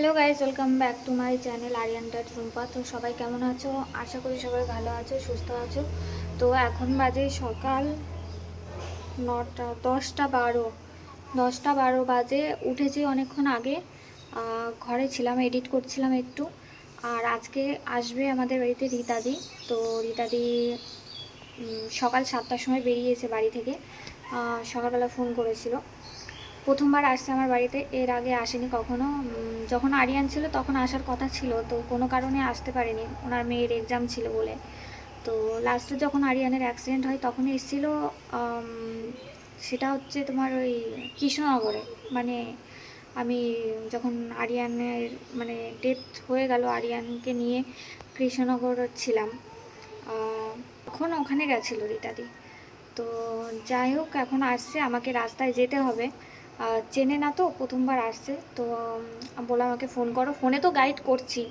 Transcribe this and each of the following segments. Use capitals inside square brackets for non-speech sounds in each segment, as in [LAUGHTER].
Hello guys welcome back to my channel Aryan dot Rumpa তো সবাই কেমন আছো? আশা করি সবাই ভালো আছো, সুস্থ আছো। তো এখন বাজে সকাল নটা, দশটা বারো। দশটা বারো বাজে, উঠেছি অনেকক্ষণ আগে। ঘরে ছিলাম এডিট করছিলাম একটু। আর আজকে আসবে আমাদের বাড়িতে রীতাদি। তো রীতাদি সকাল সাতটার সময় বেরিয়েছে বাড়ি থেকে। সকালবেলা ফোন করেছিল। প্রথমবার আসছে আমার বাড়িতে, এর আগে আসেনি কখনো। যখন আরিয়ান ছিল তখন আসার কথা ছিল, তো কোনো কারণে আসতে পারেনি। ওনার মেয়ের এক্সাম ছিল বলে। তো লাস্টে যখন আরিয়ানের অ্যাক্সিডেন্ট হয় তখন এসেছিল সেটা হচ্ছে তোমার ওই কৃষ্ণনগরে। মানে আমি যখন আরিয়ানের মানে ডেথ হয়ে গেল আরিয়ানকে নিয়ে কৃষ্ণনগর ছিলাম। তখন ওখানে গেছিল রীতাদি। তো যাই হোক, এখন আসছে, আমাকে রাস্তায় যেতে হবে। চেনে না তো, প্রথমবার আসছে। তো বলে আমাকে ফোন করো। ফোনে তো গাইড করছি।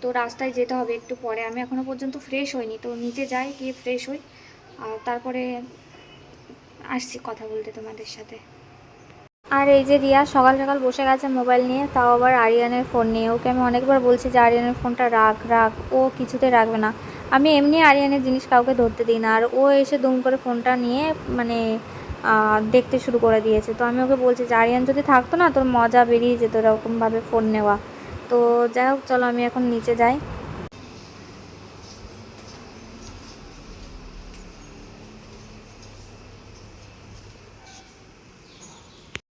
তো রাস্তায় যেতে হবে একটু পরে। আমি এখনও পর্যন্ত ফ্রেশ হইনি। তো নিচে যাই, গিয়ে ফ্রেশ হই। তারপরে আসছি কথা বলতে তোমাদের সাথে। আর এই যে রিয়া সকাল সকাল বসে গেছে মোবাইল নিয়ে, তাও আবার আরিয়ানের ফোন নিয়ে। ওকে আমি অনেকবার বলছি যে, আরিয়ানের ফোনটা রাখ রাখ। ও কিছুতে রাখবে না। আমি এমনি আরিয়ানের জিনিস কাউকে ধরতে দিই না। আর ও এসে দুম করে ফোনটা নিয়ে মানে দেখতে শুরু করে দিয়েছে। তো আমি ওকে বলছি, যে আরিয়ান যদি থাকতো না, তোর মজা বেরিয়ে যেত এরকমভাবে ফোন নেওয়া। তো যাই হোক, চলো আমি এখন নিচে যাই।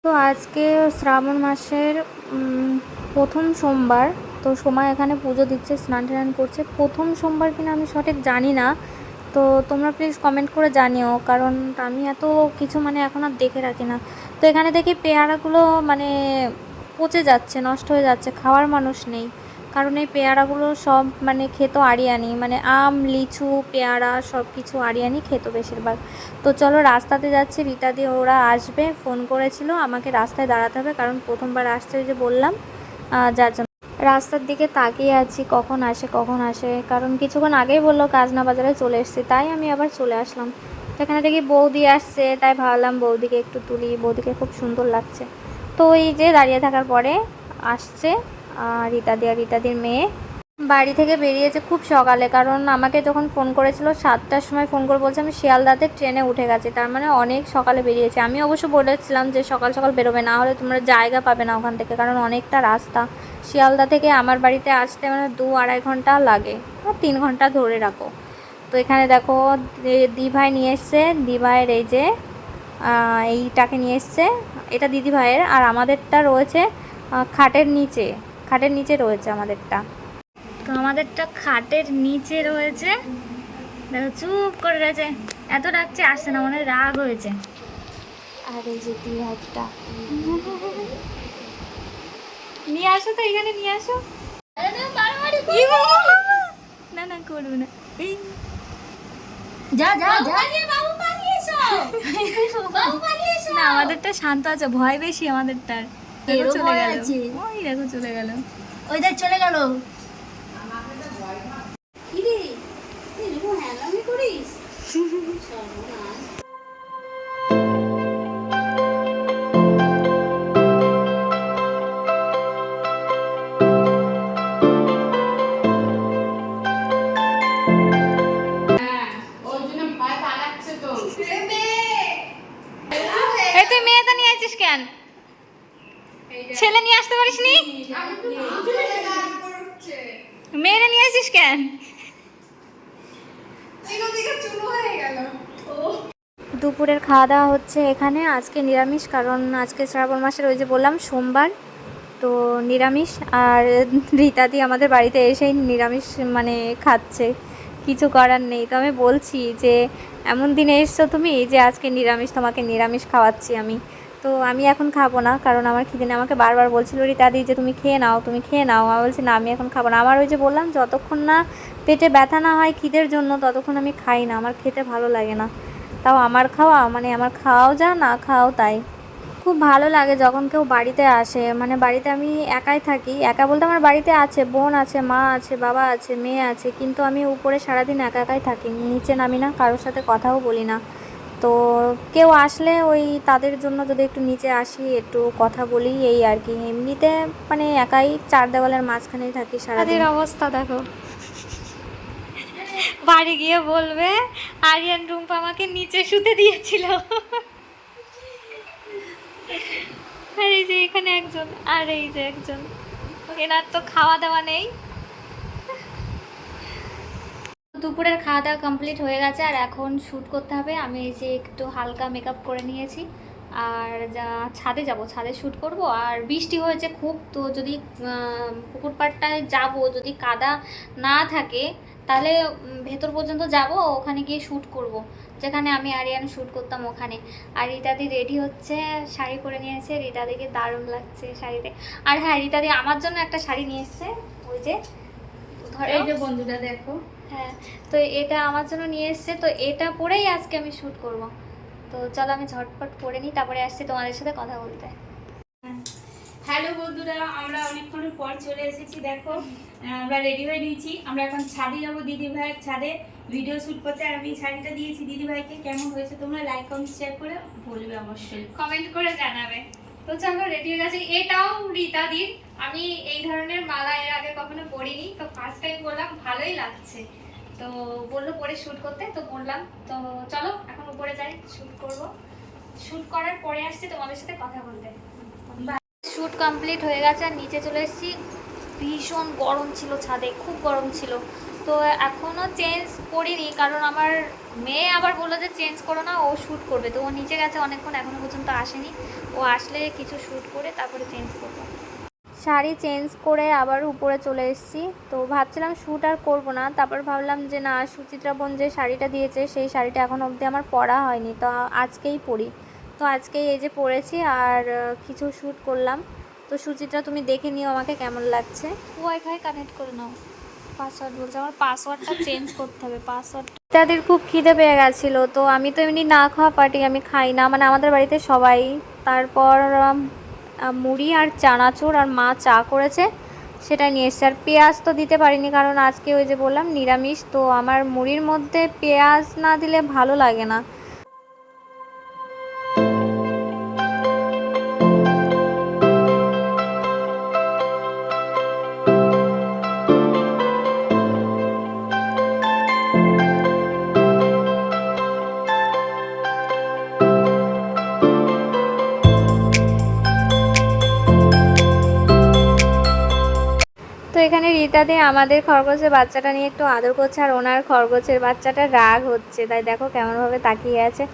তো আজকে শ্রাবণ মাসের প্রথম সোমবার। তো সময় এখানে পুজো দিচ্ছে স্নান টান করছে। প্রথম সোমবার কিনা আমি সঠিক জানি না। তো তোমরা প্লিজ কমেন্ট করে জানিও, কারণ আমি এত কিছু মানে এখন আর দেখে রাখি না। তো এখানে দেখি পেয়ারাগুলো মানে পচে যাচ্ছে, নষ্ট হয়ে যাচ্ছে, খাওয়ার মানুষ নেই। কারণ এই পেয়ারাগুলো সব মানে খেত আরিয়ানি মানে আম, লিচু, পেয়ারা সব কিছু আরিয়ানি খেত বেশিরভাগ। তো চলো রাস্তাতে যাচ্ছি, রীতা দিয়ে ওরা আসবে, ফোন করেছিল, আমাকে রাস্তায় দাঁড়াতে হবে, কারণ প্রথমবার আসছে যে বললাম যার জন্য। রাস্তার দিকে তাকিয়ে আছি, কখন আসে কখন আসে। কারণ কিছুক্ষণ আগেই বলল, কাজনা বাজারে চলে এসেছি, তাই আমি আবার চলে আসলাম। তো এখানে দেখি বৌদি আসছে, তাই ভাবলাম বৌদিকে একটু তুলি, বৌদিকে খুব সুন্দর লাগছে। তো এই যে দাঁড়িয়ে থাকার পরে আসছে রীতাদি আর রীতাদির মেয়ে। বাড়ি থেকে বেরিয়েছে খুব সকালে, কারণ আমাকে যখন ফোন করেছিল সাতটার সময় ফোন করে বলছে, আমি শিয়ালদাতে ট্রেনে উঠে গেছি, তার মানে অনেক সকালে বেরিয়েছে। আমি অবশ্য বলেছিলাম যে সকাল সকাল বেরোবে, না হলে তোমরা জায়গা পাবে না ওখান থেকে, কারণ অনেকটা রাস্তা। শিয়ালদা থেকে আমার বাড়িতে আসতে মানে দু আড়াই ঘণ্টা লাগে তিন ঘণ্টা ধরে রাখো। তো এখানে দেখো দিভাই নিয়ে এসছে, দিভাইয়ের এই যে এইটাকে নিয়ে এসছে, এটা দিদি ভাইয়ের আর আমাদেরটা রয়েছে খাটের নিচে খাটের নিচে রয়েছে আমাদেরটা। তো আমাদেরটা খাটের নিচে রয়েছে। দেখো, চুপ করে রয়েছে, এত ডাকছে আসছে না, মনে রাগ হয়েছে। আর এই যে দিভাইটা। নিয়ে আসো তো এখানে নিয়ে আসো। না না করব না। এই। যা যা যা। না আমাদেরটা শান্ত আছে ভয় বেশি আমাদেরটার। চলে গেল। ওই দেখো চলে গেল। ওই দেখ চলে গেল। কি রে তুই এরকম হ্যাংলামি করিস? [LAUGHS] মেয়েরা নিয়ে আসিস কেন? দুপুরের খাওয়া দাওয়া হচ্ছে এখানে আজকে নিরামিষ কারণ আজকে শ্রাবণ মাসের ওই যে বললাম সোমবার। তো নিরামিষ আর রীতাদি আমাদের বাড়িতে এসেই নিরামিষ মানে খাচ্ছে। কিছু করার নেই। তো আমি বলছি যে এমন দিনে এসছো তুমি যে আজকে নিরামিষ তোমাকে নিরামিষ খাওয়াচ্ছি আমি। তো আমি এখন খাব না, কারণ আমার খিদে নেই। আমাকে বারবার বলছিল রীতাদি যে তুমি খেয়ে নাও, তুমি খেয়ে নাও। আমি বলছি, না, আমি এখন খাব না। আমার ওই যে বললাম, যতক্ষণ না পেটে ব্যথা না হয় খিদের জন্য, ততক্ষণ আমি খাই না। আমার খেতে ভালো লাগে না। তাও আমার খাওয়া মানে আমার খাওয়াও যা, না খাওয়াও তাই। খুব ভালো লাগে যখন কেউ বাড়িতে আসে। মানে বাড়িতে আমি একাই থাকি। একা বলতে আমার বাড়িতে আছে, বোন আছে, মা আছে, বাবা আছে, মেয়ে আছে, কিন্তু আমি উপরে সারাদিন একা একাই থাকি। নিচে নামি না, কারোর সাথে কথাও বলি না। তো কেউ আসলে ওই তাদের জন্য যদি একটু নিচে আসি, একটু কথা বলি, এই আর কি। এমনিতে মানে একাই চার দেওয়ালের মাঝখানেই থাকি সারাদিন। অবস্থা দেখো। বাড়ি গিয়ে বলবে, আরিয়ান রুম্পা আমাকে নিচে শুতে দিয়েছিল। আর এই যে এখানে একজন, আর এই যে একজন। এনার তো খাওয়া দাওয়া নেই। দুপুরের খাওয়া দাওয়া কমপ্লিট হয়ে গেছে, আর এখন শ্যুট করতে হবে। আমি এই যে একটু হালকা মেকআপ করে নিয়েছি। আর যা ছাদে যাব, ছাদে শ্যুট করব। আর বৃষ্টি হয়েছে খুব, তো যদি পুকুর পাড়টায় যাব, যদি কাদা না থাকে, তাহলে ভেতর পর্যন্ত যাব, ওখানে গিয়ে শ্যুট করব। যেখানে আমি আরিয়ান শ্যুট করতাম ওখানে। আর রিতাদি রেডি হচ্ছে, শাড়ি পরে নিয়েছে। রিতাদিকে দারুণ লাগছে শাড়িতে। আর হ্যাঁ রিতাদি আমার জন্য একটা শাড়ি নিয়ে ওই যে, ধরো। এই যে বন্ধুরা, দেখো। হ্যাঁ তো এটা আমার জন্য নিয়ে এসছে তো এটা পরেই আজকে আমি শ্যুট করব। তো চলো আমি ঝটপট পরে নিই তারপরে আসছি তোমাদের সাথে কথা বলতে। হ্যালো বন্ধুরা আমরা অনেকক্ষণের পর চলে এসেছি দেখো। আমরা রেডি হয়ে নিয়েছি। আমরা এখন ছাদে যাব দিদি ভাইয়ের ছাদে। ভিডিও শ্যুট করতে আর আমি শাড়িটা দিয়েছি। দিদি ভাইকে কেমন হয়েছে তোমরা লাইক কমেন্ট শেয়ার করে বলবে অবশ্যই। কমেন্ট করে জানাবে। তো চলো রেডি হয়ে গেছি। এটাও রীতাদির আমি এই ধরনের মালা এর আগে কখনো পরিনি। তো ফার্স্ট টাইম বললাম ভালোই লাগছে। তো বলল পরে শ্যুট করতে, তো বললাম। তো চলো, এখন উপরে যাই শ্যুট করব। শ্যুট করার পরে আসছি, তোমাদের সাথে কথা বলতে। শ্যুট কমপ্লিট হয়ে গেছে, আর নিচে চলে এসেছি। ভীষণ গরম ছিল ছাদে, খুব গরম ছিল। তো এখনও চেঞ্জ করিনি কারণ আমার মেয়ে আবার বলল যে চেঞ্জ করো না ও শ্যুট করবে। তো ও নিচে গেছে অনেকক্ষণ এখনও পর্যন্ত আসেনি। ও আসলে কিছু শ্যুট করে তারপরে চেঞ্জ করব। শাড়ি চেঞ্জ করে আবার উপরে চলে এসেছি। তো ভাবছিলাম শ্যুট আর করব না তারপর ভাবলাম যে না সুচিত্রা বোন যে শাড়িটা দিয়েছে সেই শাড়িটা এখন অবধি আমার পরা হয়নি। তো আজকেই পরি। তো আজকেই এই যে পরেছি আর কিছু শ্যুট করলাম। তো সুচিত্রা তুমি দেখে নিও আমাকে কেমন লাগছে। ওয়াইফাই কানেক্ট করে নাও। পাসওয়ার্ড বলছে। আমার পাসওয়ার্ডটা চেঞ্জ করতে হবে পাসওয়ার্ড তাদের খুব খিদে পেয়ে গেছিল, তো আমি তো এমনি না খাওয়া পার্টি আমি খাই না। মানে আমাদের বাড়িতে সবাই। তারপর মুড়ি আর চানাচুর আর মা চা করেছে, সেটা নিয়ে এসছে। আর পেঁয়াজ তো দিতে পারিনি, কারণ আজকে ওই যে বললাম নিরামিষ, তো আমার মুড়ির মধ্যে পেঁয়াজ না দিলে ভালো লাগে না। এখানে রীতাদি আমাদের খরগোশের বাচ্চাটা নিয়ে একটু আদর করছে আর ওনার খরগোশের বাচ্চাটা রাগ হচ্ছে। তাই দেখো কেমনভাবে তাকিয়ে আছে।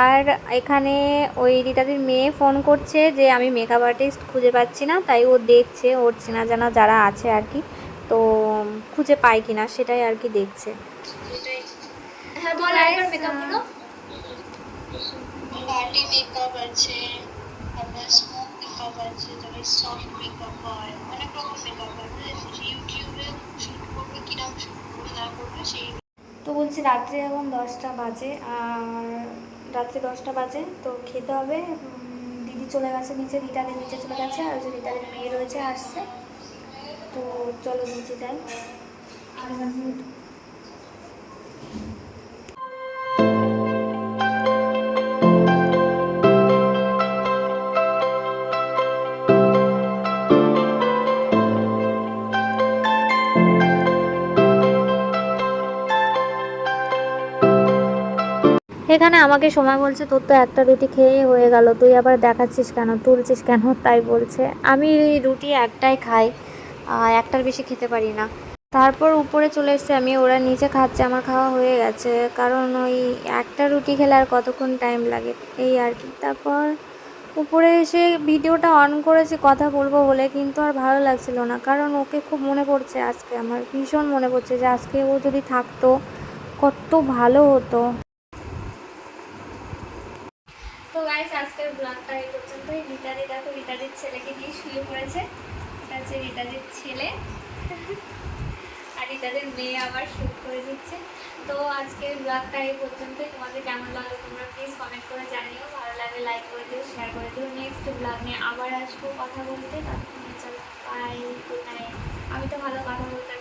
আর এখানে ওই রীতাদির মেয়ে ফোন করছে যে আমি মেকআপ আর্টিস্ট খুঁজে পাচ্ছি না তাই ও দেখছে ওর চেনা জানা যারা আছে আর কি তো খুঁজে পায় কিনা সেটাই আর কি দেখছে। হ্যাঁ বল আরেকবার মেকআপগুলো পার্টি মেকআপ আছে আছে হয়, অনেক রকম হয় করবে করবে, না করবে, সেই তো বলছি রাত্রে এখন দশটা বাজে, আর রাত্রে দশটা বাজে, তো খেতে হবে। দিদি চলে গেছে নিচে রিটাদের নিচে চলে গেছে, আর যে রিটাদের মেয়ে রয়েছে, আসছে। তো চলো নিচে যাই। এখানে আমাকে সময় বলছে, তোর তো একটা রুটি খেয়ে হয়ে গেল, তুই আবার দেখাচ্ছিস কেন, তুলছিস কেন? তাই বলছে। আমি রুটি একটাই খাই একটার বেশি খেতে পারি না। তারপর উপরে চলে এসেছে আমি, ওরা নিচে খাচ্ছে, আমার খাওয়া হয়ে গেছে, কারণ ওই একটা রুটি খেলে আর কতক্ষণ টাইম লাগে, এই আর কি। তারপর উপরে এসে ভিডিওটা অন করেছি, কথা বলব বলে, কিন্তু আর ভালো লাগছিল না, কারণ ওকে খুব মনে পড়ছে আজকে, আমার ভীষণ মনে পড়ছে যে আজকে ও যদি থাকতো, কত ভালো হতো তো গাইস আজকের ব্লগটা এই পর্যন্তই। রিতাদি দেখো রিতাদির ছেলেকে নিয়ে শুয়ে পড়েছে। এটা হচ্ছে রিতাদির ছেলে। আর রিতাদের মেয়ে আবার শুট করে দিচ্ছে। তো আজকের ব্লগটা এই পর্যন্তই। তোমাদের কেমন লাগল তোমরা প্লিজ কমেন্ট করে জানিও। ভালো লাগলে লাইক করে দিও শেয়ার করে দিও। নেক্সট ব্লগ নিয়ে আবার আসব কথা বলতে। তখন চলো বাই গুড নাইট আমি তো ভালো কথা বলতে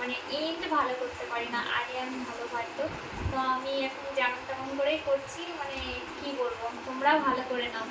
মানে এন্ড ভালো করতে পারি না আরিয়ান ভালো পারতো তো আমি এখন যেমন তেমন করেই করছি মানে কি বলব তোমরা ভালো করে নাও।